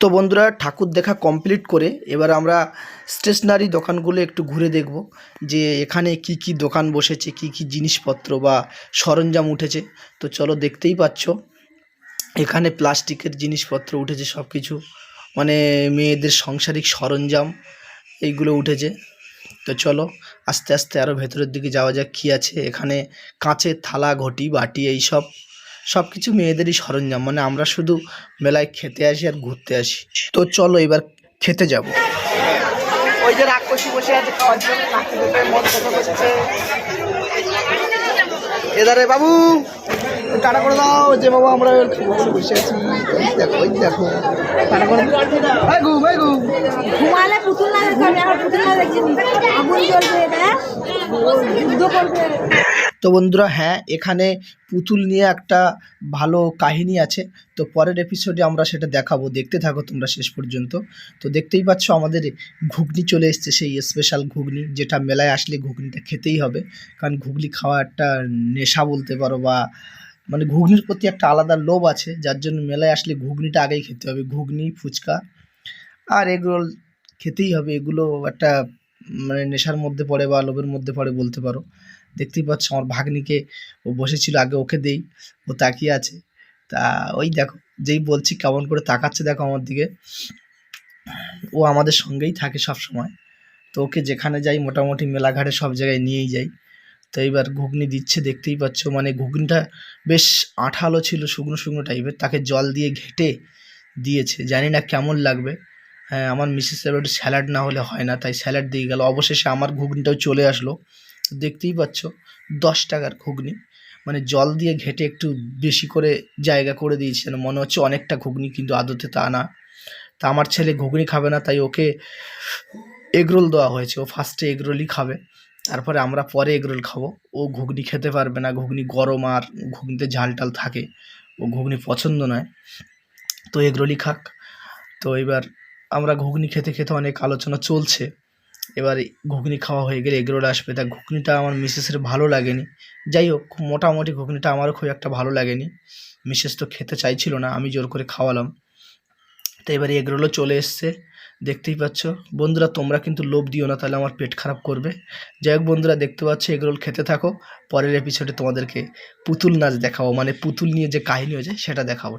তো বন্ধুরা ঠাকুর দেখা কমপ্লিট করে এবার আমরা স্টেশনারি দোকানগুলো একটু ঘুরে দেখব যে এখানে কি কি দোকান বসেছে, কি কি জিনিসপত্র বা সরঞ্জাম উঠেছে। তো চলো দেখতেই পাচ্ছ, এখানে প্লাস্টিকের জিনিসপত্র উঠেছে সব কিছু মানে মেয়েদের সাংসারিক সরঞ্জাম এইগুলো উঠেছে। তো চলো আস্তে আস্তে আরও ভেতরের দিকে যাওয়া যাক, কী আছে এখানে। কাঁচের থালা, ঘটি, বাটি এই সব কিছু মেয়েদেরই সরঞ্জাম। মানে আমরা শুধু মেলায় খেতে আসি আর ঘুরতে আসি। তো চলো এবার খেতে যাব। ওই যে রাক্ষসী বসে আছে খাওয়ার জন্য বসেছে। এদারে বাবু টাটা করে দাও। যে বাবু আমরা বসে আছি। দেখো ওই দেখো। টাটা করে ঘুমালে পুতুল না এখন পুতুল না দেখছি। আগুন জ্বলবে এটা করবে তো বন্ধুরা হ্যাঁ এখানে পুতুল নিয়ে একটা ভালো কাহিনী আছে। তো পরের এপিসোডে আমরা সেটা দেখাবো। দেখতে থাকো তোমরা শেষ পর্যন্ত। তো দেখতেই পাচ্ছ আমাদের ঘুগনি চলে এসছে, সেই স্পেশাল ঘুগনি, যেটা মেলায় আসলে ঘুগনিটা খেতেই হবে। কারণ ঘুগনি খাওয়া একটা নেশা বলতে পারো বা মানে ঘুগনির প্রতি একটা আলাদা লোভ আছে। যার জন্য মেলায় আসলে ঘুগনিটা আগেই খেতে হবে। ঘুগনি, ফুচকা আর এগরোল খেতেই হবে। এগুলো একটা মানে নেশার মধ্যে পড়ে বা লোভের মধ্যে পড়ে বলতে পারো। দেখতেই পাচ্ছ আমার ভাগ্নিকে ও বসেছিল, আগে ওকে দেই, ও তাকিয়ে আছে। তা ওই দেখো, যেই বলছি কেমন করে তাকাচ্ছে দেখো আমার দিকে। ও আমাদের সঙ্গেই থাকে সব সময় তো ওকে যেখানে যাই, মোটামুটি মেলাঘাটে সব জায়গায় নিয়েই যাই। তো এইবার ঘুগনি দিচ্ছে, দেখতেই পাচ্ছ মানে ঘুগনিটা বেশ আঠালো ছিল, শুকনো শুকনো টাইপের। তাকে জল দিয়ে ঘেটে দিয়েছে, জানি না কেমন লাগবে। হ্যাঁ আমার মিসেস একটু স্যালাড না হলে হয় না, তাই স্যালাড দিয়ে গেল। অবশেষে আমার ঘুগনিটাও চলে আসলো। তো দেখতেই পাচ্ছ, দশ টাকার ঘুগনি। মানে জল দিয়ে ঘেটে একটু বেশি করে জায়গা করে দিয়েছে যেন মনে হচ্ছে অনেকটা ঘুগনি, কিন্তু আদতে তা না। তা আমার ছেলে ঘুগনি খাবে না, তাই ওকে এগরোল দেওয়া হয়েছে। ও ফার্স্টে এগরোলই খাবে, তারপরে আমরা পরে এগরোল খাব। ও ঘুগনি খেতে পারবে না, ঘুগনি গরম আর ঘুগনিতে ঝাল টাল থাকে। ও ঘুগনি পছন্দ নয়। তো এগরোলই খাক। তো এবার আমরা ঘুগনি খেতে খেতে অনেক আলোচনা চলছে। এবার ঘুগনি খাওয়া হয়ে গেলে এগরোল আসবে। তা ঘুগনিটা আমার মিসেসের ভালো লাগেনি। যাই হোক, মোটামুটি ঘুগনিটা আমারও খুব একটা ভালো লাগেনি। মিসেস তো খেতে চাইছিল না, আমি জোর করে খাওয়ালাম। তো এবার এগরোলও চলে এসছে, দেখতেই পাচ্ছ। বন্ধুরা, তোমরা কিন্তু লোভ দিও না, তাহলে আমার পেট খারাপ করবে। যাই হোক বন্ধুরা, দেখতে পাচ্ছ, এগরোল খেতে থাকো। পরের এপিসোডে তোমাদেরকে পুতুল নাচ দেখাবো মানে পুতুল নিয়ে যে কাহিনী হয়েছে, সেটা দেখাবো।